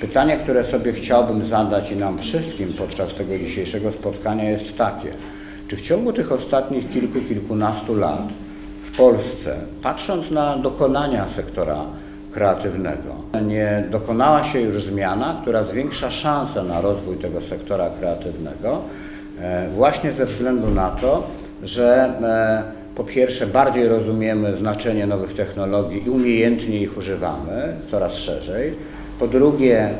Pytanie, które sobie chciałbym zadać i nam wszystkim podczas tego dzisiejszego spotkania jest takie. Czy w ciągu tych ostatnich kilku, kilkunastu lat w Polsce, patrząc na dokonania sektora kreatywnego, nie dokonała się już zmiana, która zwiększa szanse na rozwój tego sektora kreatywnego, e, właśnie ze względu na to, że e, po pierwsze bardziej rozumiemy znaczenie nowych technologii i umiejętnie ich używamy coraz szerzej. Po drugie,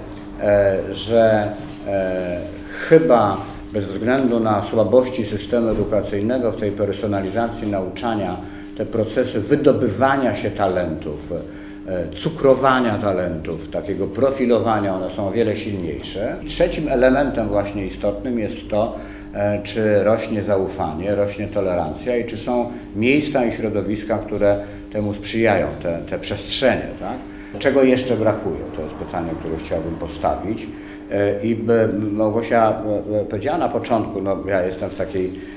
e, że e, chyba bez względu na słabości systemu edukacyjnego w tej personalizacji nauczania, te procesy wydobywania się talentów, e, cukrowania talentów, takiego profilowania, one są o wiele silniejsze. Trzecim elementem właśnie istotnym jest to, czy rośnie zaufanie, rośnie tolerancja i czy są miejsca i środowiska, które temu sprzyjają, te, te przestrzenie, tak? Czego jeszcze brakuje? To jest pytanie, które chciałbym postawić. E, I Małgosia e, e, powiedziała na początku, no ja jestem w takiej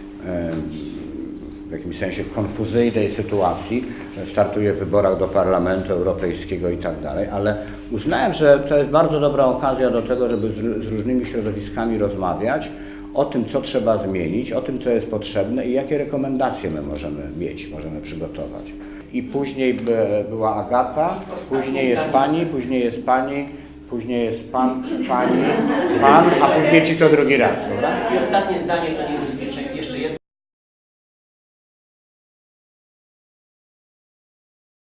w jakimś sensie konfuzyjnej sytuacji, startuję w wyborach do Parlamentu Europejskiego i tak dalej, ale uznałem, że to jest bardzo dobra okazja do tego, żeby z różnymi środowiskami rozmawiać o tym, co trzeba zmienić, o tym, co jest potrzebne i jakie rekomendacje my możemy mieć, możemy przygotować. I później by, była Agata, później jest Pani, później jest Pani, później jest Pan, Pani, Pan, a później Ci co drugi raz, dobra? I ostatnie zdanie to nie wyspie